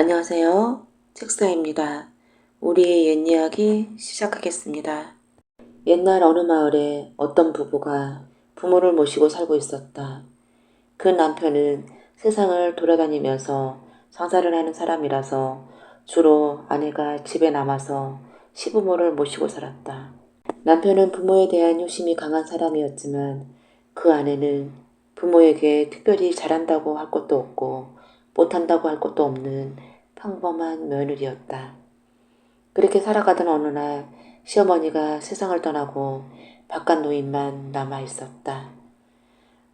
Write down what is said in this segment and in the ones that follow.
안녕하세요. 책사입니다. 우리의 옛 이야기 시작하겠습니다. 옛날 어느 마을에 어떤 부부가 부모를 모시고 살고 있었다. 그 남편은 세상을 돌아다니면서 상사를 하는 사람이라서 주로 아내가 집에 남아서 시부모를 모시고 살았다. 남편은 부모에 대한 효심이 강한 사람이었지만 그 아내는 부모에게 특별히 잘한다고 할 것도 없고 못한다고 할 것도 없는 평범한 며느리였다. 그렇게 살아가던 어느 날 시어머니가 세상을 떠나고 바깥 노인만 남아 있었다.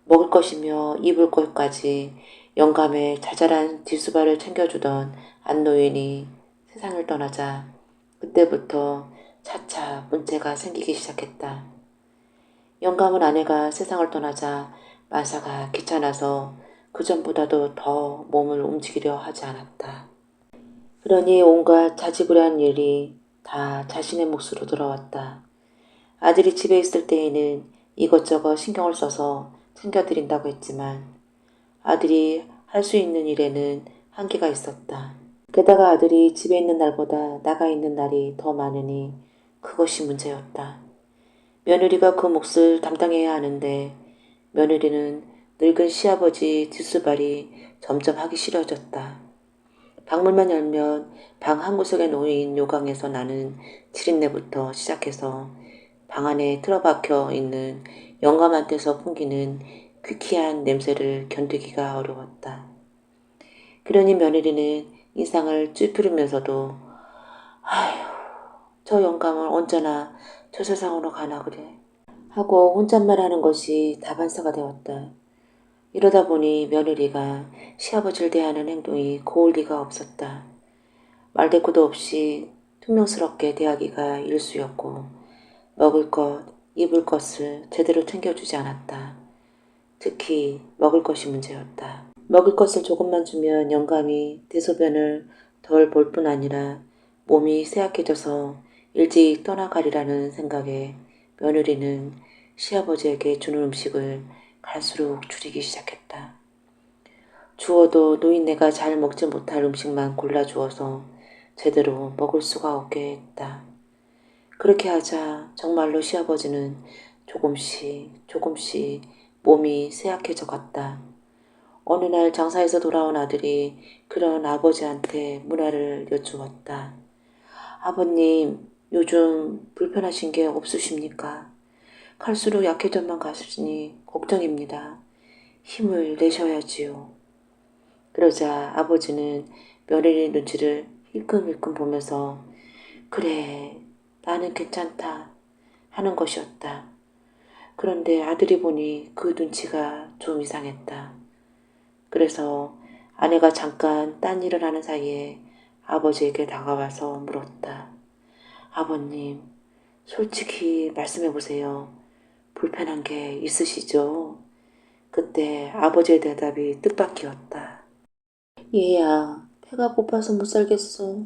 먹을 것이며 입을 것까지 영감에 자잘한 뒷수발을 챙겨주던 안노인이 세상을 떠나자 그때부터 차차 문제가 생기기 시작했다. 영감은 아내가 세상을 떠나자 만사가 귀찮아서 그 전보다도 더 몸을 움직이려 하지 않았다. 그러니 온갖 자지부려한 일이 다 자신의 몫으로 돌아왔다. 아들이 집에 있을 때에는 이것저것 신경을 써서 챙겨드린다고 했지만 아들이 할 수 있는 일에는 한계가 있었다. 게다가 아들이 집에 있는 날보다 나가 있는 날이 더 많으니 그것이 문제였다. 며느리가 그 몫을 담당해야 하는데 며느리는 늙은 시아버지 뒷수발이 점점 하기 싫어졌다. 방문만 열면 방 한 구석에 놓인 요강에서 나는 지린내부터 시작해서 방 안에 틀어박혀 있는 영감한테서 풍기는 퀴퀴한 냄새를 견디기가 어려웠다. 그러니 며느리는 인상을 찌푸리면서도 아휴 저 영감은 언제나 저 세상으로 가나 그래 하고 혼잣말 하는 것이 다반사가 되었다. 이러다 보니 며느리가 시아버지를 대하는 행동이 고울 리가 없었다. 말대꾸도 없이 퉁명스럽게 대하기가 일수였고 먹을 것, 입을 것을 제대로 챙겨주지 않았다. 특히 먹을 것이 문제였다. 먹을 것을 조금만 주면 영감이 대소변을 덜 볼 뿐 아니라 몸이 쇠약해져서 일찍 떠나가리라는 생각에 며느리는 시아버지에게 주는 음식을 갈수록 줄이기 시작했다. 주어도 노인네가 잘 먹지 못할 음식만 골라주어서 제대로 먹을 수가 없게 했다. 그렇게 하자 정말로 시아버지는 조금씩 조금씩 몸이 쇠약해져 갔다. 어느 날 장사에서 돌아온 아들이 그런 아버지한테 문화를 여쭈었다. 아버님, 요즘 불편하신 게 없으십니까? 갈수록 약해져만 가시니 걱정입니다. 힘을 내셔야지요. 그러자 아버지는 며느리 눈치를 힐끔힐끔 보면서 그래 나는 괜찮다 하는 것이었다. 그런데 아들이 보니 그 눈치가 좀 이상했다. 그래서 아내가 잠깐 딴 일을 하는 사이에 아버지에게 다가와서 물었다. 아버님, 솔직히 말씀해 보세요. 불편한 게 있으시죠? 그때 아버지의 대답이 뜻밖이었다. 얘야, 배가 고파서 못 살겠어.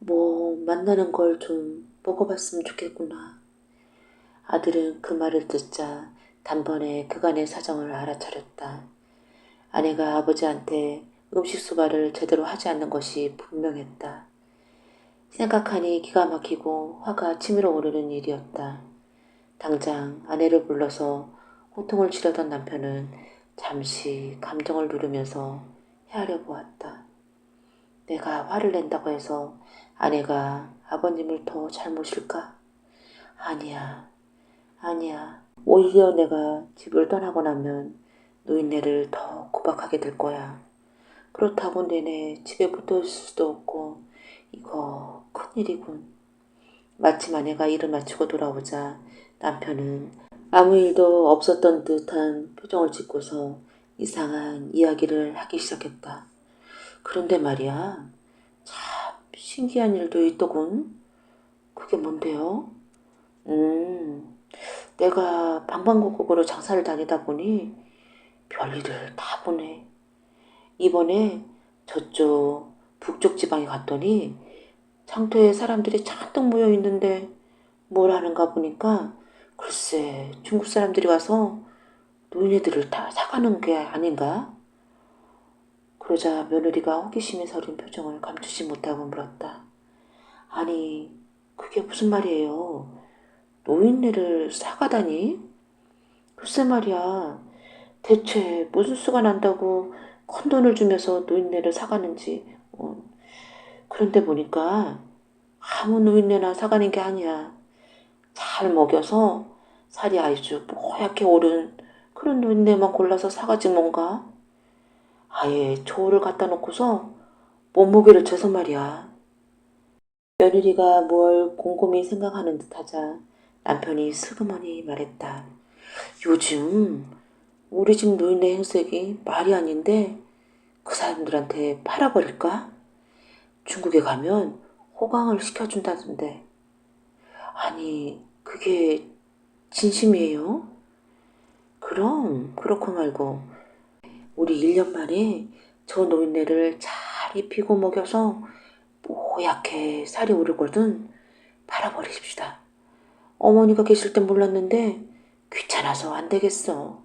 뭐, 만나는 걸 좀 먹어봤으면 좋겠구나. 아들은 그 말을 듣자 단번에 그간의 사정을 알아차렸다. 아내가 아버지한테 음식 수발을 제대로 하지 않는 것이 분명했다. 생각하니 기가 막히고 화가 치밀어 오르는 일이었다. 당장 아내를 불러서 호통을 치려던 남편은 잠시 감정을 누르면서 헤아려 보았다. 내가 화를 낸다고 해서 아내가 아버님을 더 잘 모실까? 아니야, 아니야. 오히려 내가 집을 떠나고 나면 노인네를 더 구박하게 될 거야. 그렇다고 내내 집에 붙어 있을 수도 없고 이거 큰일이군. 마침 아내가 일을 마치고 돌아오자 남편은 아무 일도 없었던 듯한 표정을 짓고서 이상한 이야기를 하기 시작했다. 그런데 말이야, 참 신기한 일도 있더군. 그게 뭔데요? 음, 내가 방방곡곡으로 장사를 다니다 보니 별일을 다 보네. 이번에 저쪽 북쪽 지방에 갔더니 장터에 사람들이 잔뜩 모여 있는데 뭘 하는가 보니까 글쎄 중국 사람들이 와서 노인네들을 다 사가는 게 아닌가? 그러자 며느리가 호기심에 서린 표정을 감추지 못하고 물었다. 아니, 그게 무슨 말이에요? 노인네를 사가다니? 글쎄 말이야. 대체 무슨 수가 난다고 큰 돈을 주면서 노인네를 사가는지. 어, 그런데 보니까 아무 노인네나 사가는 게 아니야. 잘 먹여서 살이 아주 뽀얗게 오른 그런 노인네만 골라서 사가지 뭔가. 아예 조를 갖다 놓고서 몸무게를 재서 말이야. 며느리가 뭘 곰곰이 생각하는 듯하자 남편이 스그머니 말했다. 요즘 우리 집 노인네 행색이 말이 아닌데 그 사람들한테 팔아버릴까? 중국에 가면 호강을 시켜준다던데. 아니, 그게 진심이에요? 그럼, 그렇고 말고. 우리 1년 만에 저 노인네를 잘 입히고 먹여서 뽀얗게 살이 오르거든 팔아버리십시다. 어머니가 계실 땐 몰랐는데 귀찮아서 안 되겠어.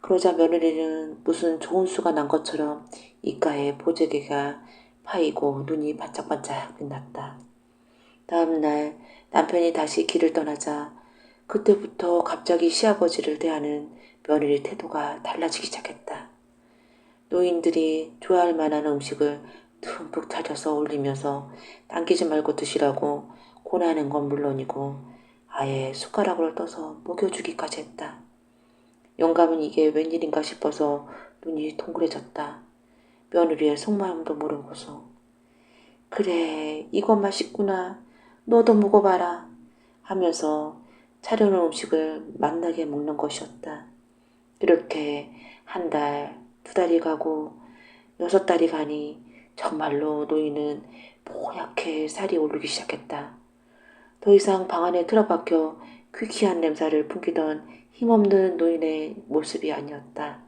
그러자 며느리는 무슨 좋은 수가 난 것처럼 입가에 보재기가 파이고 눈이 반짝반짝 빛났다. 다음날 남편이 다시 길을 떠나자 그때부터 갑자기 시아버지를 대하는 며느리 태도가 달라지기 시작했다. 노인들이 좋아할 만한 음식을 듬뿍 차려서 올리면서 당기지 말고 드시라고 고나는 건 물론이고 아예 숟가락을 떠서 먹여주기까지 했다. 영감은 이게 웬일인가 싶어서 눈이 동그래졌다. 며느리의 속마음도 모르고서 그래 이것 맛있구나 너도 먹어봐라 하면서 차려놓은 음식을 맛나게 먹는 것이었다. 이렇게 한 달, 두 달이 가고 여섯 달이 가니 정말로 노인은 뽀얗게 살이 오르기 시작했다. 더 이상 방 안에 틀어박혀 퀴퀴한 냄새를 풍기던 힘없는 노인의 모습이 아니었다.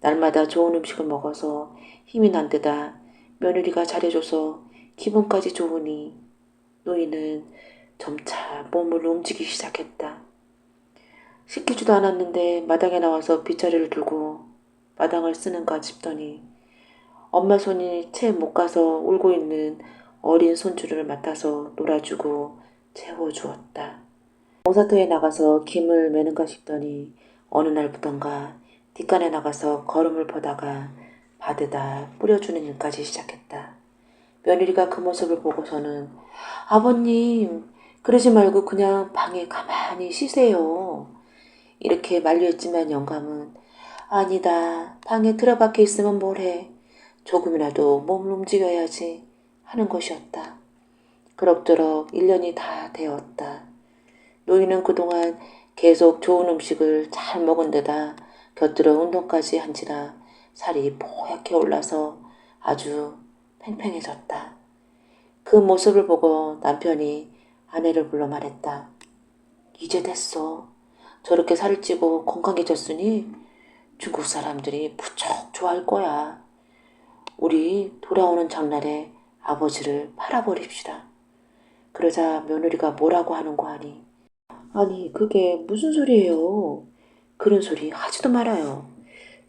날마다 좋은 음식을 먹어서 힘이 난 데다 며느리가 잘해줘서 기분까지 좋으니 노인은 점차 몸을 움직이기 시작했다. 시키지도 않았는데 마당에 나와서 빗자리를 들고 마당을 쓰는가 싶더니 엄마 손이 채 못 가서 울고 있는 어린 손주를 맡아서 놀아주고 재워주었다. 농사터에 나가서 김을 매는가 싶더니 어느 날부턴가 뒷간에 나가서 걸음을 퍼다가 바드다 뿌려주는 일까지 시작했다. 며느리가 그 모습을 보고서는 아버님 그러지 말고 그냥 방에 가만히 쉬세요. 이렇게 만류했지만 영감은 아니다 방에 들어박혀 있으면 뭐래 조금이라도 몸을 움직여야지 하는 것이었다. 그럭저럭 1년이 다 되었다. 노인은 그동안 계속 좋은 음식을 잘 먹은 데다 곁들여 운동까지 한지라 살이 뽀얗게 올라서 아주 팽팽해졌다. 그 모습을 보고 남편이 아내를 불러 말했다. 이제 됐어. 저렇게 살을 찌고 건강해졌으니 중국 사람들이 무척 좋아할 거야. 우리 돌아오는 장날에 아버지를 팔아버립시다. 그러자 며느리가 뭐라고 하는 거 아니? 아니, 그게 무슨 소리예요? 그런 소리 하지도 말아요.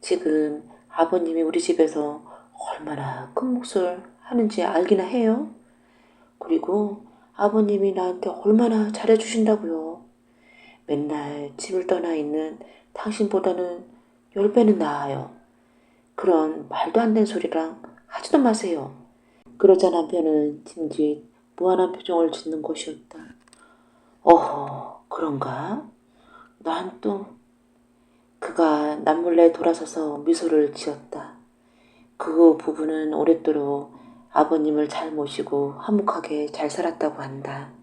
지금 아버님이 우리 집에서 얼마나 큰 몫을 하는지 알기나 해요? 그리고 아버님이 나한테 얼마나 잘해주신다고요. 맨날 집을 떠나 있는 당신보다는 열 배는 나아요. 그런 말도 안 되는 소리랑 하지도 마세요. 그러자 남편은 짐짓 무한한 표정을 짓는 것이었다. 어허, 그런가? 난 또... 그가 남몰래 돌아서서 미소를 지었다. 그 부부는 오랫도록 아버님을 잘 모시고 화목하게 잘 살았다고 한다.